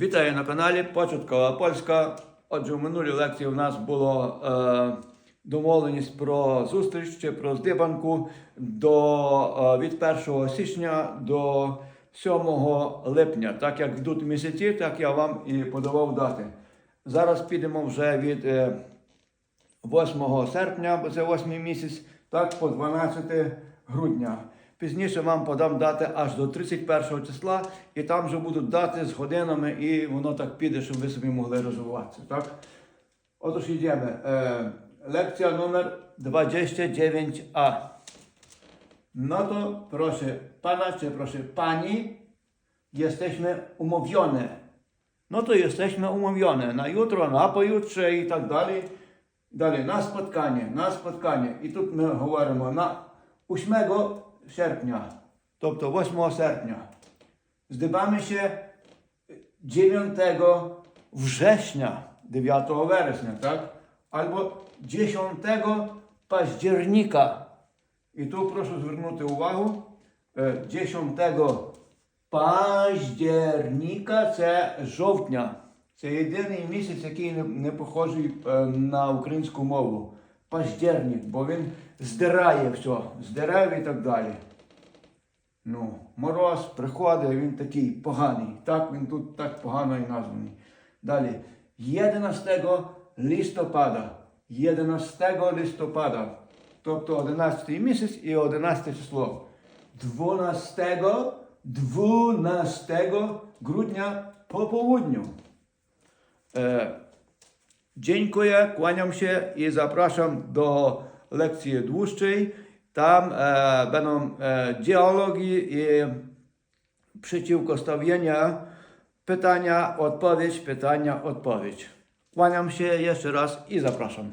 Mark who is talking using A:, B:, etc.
A: Вітаю на каналі Початкова Польська. Отже, в минулій лекції у нас було е, домовленість про зустріч чи про здибанку до, е, від 1 січня до 7 липня. Так як йдуть місяці, так я вам і подавав дати. Зараз підемо вже від е, 8 серпня, бо це 8 місяць, так по 12 грудня. Пізніше вам подам дати аж до 31 числа, і там вже будуть дати з годинами, і воно так піде, щоб ви собі могли розвиватися. Так? Otóż idziemy. E, lekcja numer 29a. No to proszę pana, czy proszę pani, jesteśmy umówione. No to jesteśmy umówione na jutro, na pojutrze i tak dalej. Далі на споткання, на споткання. І тут ми говоримо на 8 серпня, тобто 8 серпня. Здибamy się 9 września, 9 вересня, так? Albo 10 października. І тут прошу звернути увагу. е, 10 października це жовтня. Це єдиний місяць, який не, не похожий е, на українську мову. Паждерник, бо він здирає все, з дерев і так далі. Ну, мороз приходить, він такий поганий. Так він тут так погано і названий. Далі. 11 листопада. 11 листопада. Тобто 11 місяць і 11 число. 12, 12 grudnia po południu. E, dziękuję, kłaniam się i zapraszam do lekcji dłuższej. Tam e, będą e, dialogi i przeciwkostawienia, pytania, odpowiedź, pytania, odpowiedź. Kłaniam się jeszcze raz i zapraszam.